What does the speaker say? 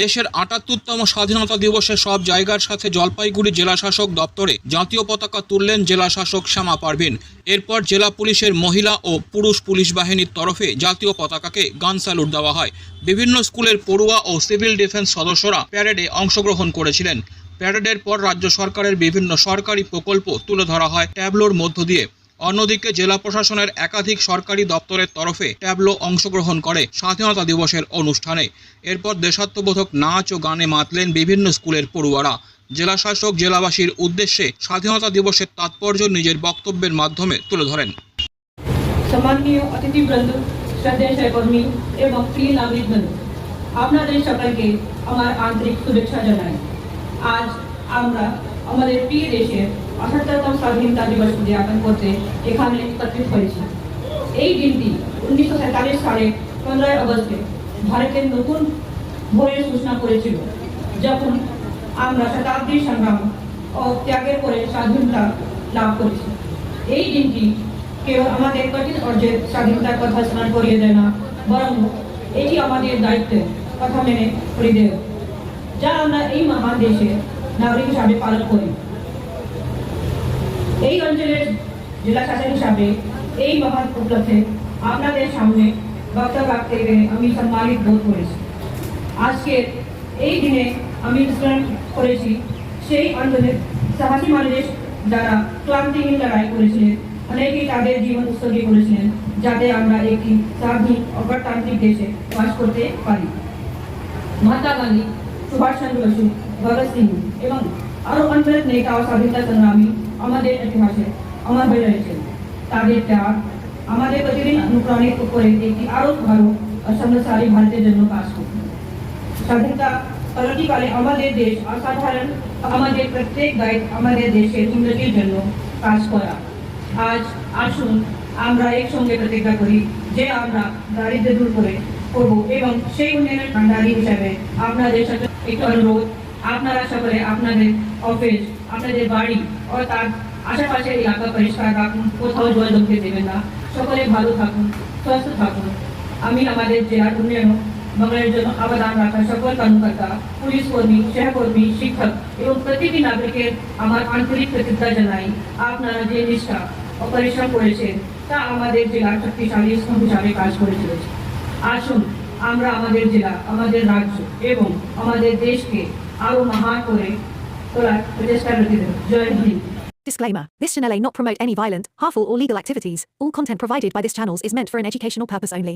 দেশের আটাত্তরতম স্বাধীনতা দিবসে সব জায়গার সাথে জলপাইগুড়ি জেলা শাসক দপ্তরে জাতীয় পতাকা তুললেন জেলা শাসক শ্যামা পারভিন। এরপর জেলা পুলিশের মহিলা ও পুরুষ পুলিশ বাহিনীর তরফে জাতীয় পতাকাকে গান স্যালুট দেওয়া হয়। বিভিন্ন স্কুলের পড়ুয়া ও সিভিল ডিফেন্স সদস্যরা প্যারেডে অংশগ্রহণ করেছিলেন। প্যারেডের পর রাজ্য সরকারের বিভিন্ন সরকারি প্রকল্প তুলে ধরা হয় ট্যাবলোর মধ্য দিয়ে। অন্যদিকে জেলা প্রশাসনের একাধিক সরকারি দপ্তরের তরফে ট্যাবলো অংশগ্রহণ করে স্বাধীনতা দিবসের অনুষ্ঠানে। এরপর দেশাত্মবোধক নাচ ও গানে মাতলেন বিভিন্ন স্কুলের পড়ুয়ারা। জেলা শাসক জেলাবাসীর উদ্দেশ্যে স্বাধীনতা দিবসের তাৎপর্য নিজের বক্তব্যের মাধ্যমে তুলে ধরেন। সম্মানীয় অতিথিবৃন্দ শ্রদ্ধেয় সহকর্মী এবং প্রিয় নাগরিকবৃন্দ, আপনাদের সকলকে আমার আন্তরিক শুভেচ্ছা জানাই। আজ আমরা আমাদের প্রিয় দেশের আঠাত্তরতম স্বাধীনতা দিবস উদযাপন করতে এখানে একত্রিত হয়েছি। এই দিনটি উনিশশো সালে পনেরোই আগস্টে ভারতের নতুন ভোরের সূচনা করেছিল, যখন আমরা শতাব্দী সংগ্রাম ও ত্যাগের পরে স্বাধীনতা লাভ করেছি। এই দিনটি কেবল আমাদের কঠিন অর্জের স্বাধীনতার কথা স্মরণ করিয়ে দেয় না, বরং এটি আমাদের দায়িত্বের কথা মেনে করে দেয়। যা আমরা এই মহান দেশে নাগরিক হিসাবে পালন করি। এই অঞ্চলের জেলা শাসক হিসাবে এই মহান উপলক্ষে আপনাদের সামনে বক্তব্য রাখতে পেরে আমি সম্মানিত বোধ করেছি। আজকের এই দিনে আমি স্মরণ করেছি সেই আন্দোলনের সাহসী মানুষ যারা ক্লান্তিহীন লড়াই করেছিলেন, অনেকেই তাদের জীবন উৎসর্গী করেছিলেন যাতে আমরা একটি স্বাধীন অগণতান্ত্রিক দেশে বাস করতে পারি। মহাত্মা গান্ধী সুভাষ চন্দ্র বসু ভগৎ সিং এবং আরও অনেক নেতা ও স্বাধীনতা সংগ্রামী আমাদের ইতিহাসে আমার হয়ে রয়েছে। তাদের ত্যাগ আমাদের প্রতিদিন অনুপ্রাণিত করে একটি আরও ভালো সমৃদ্ধশালী ভারতের জন্য কাজ করবে স্বাধীনতা পরবর্তীকালে আমাদের দেশ অসাধারণ আমাদের প্রত্যেক দায়িত্ব আমাদের দেশের উন্নতির জন্য কাজ করা। আজ আসুন আমরা একসঙ্গে প্রতিজ্ঞা করি যে আমরা দারিদ্র দূর করে করব এবং সেই উন্নয়নের ভান্ডারী হিসাবে আপনাদের সাথে একটু অনুরোধ আপনারা সকলে আপনাদের অফিস আপনাদের বাড়ি ও তার আশেপাশের এলাকা পরিষ্কার রাখুন, কোথাও জল দেবেন না। সকলে ভালো থাকুন, সুস্থ থাকুন। আমি আমাদের জেলার উন্নয়ন বাংলার জন্য অবদান রাখা সকল কর্মকর্তা, পুলিশ কর্মী সহকর্মী শিক্ষক এবং প্রতিটি নাগরিকের আমার আন্তরিক কৃতজ্ঞতা জানাই, আপনারা যে নিষ্ঠা ও পরিশ্রম করেছেন, তা আমাদের জেলার শক্তিশালী স্তম্ভ হিসাবে কাজ করে চলেছে। আসুন আমরা আমাদের জেলা আমাদের রাজ্য এবং আমাদের দেশকে আরো মহান করে তোলার প্রচেষ্টা রেখে দেব জয় Hind Disclaimer This channel may not promote any violent, harmful, or legal activities. All content provided by this channel is meant for an educational purpose only.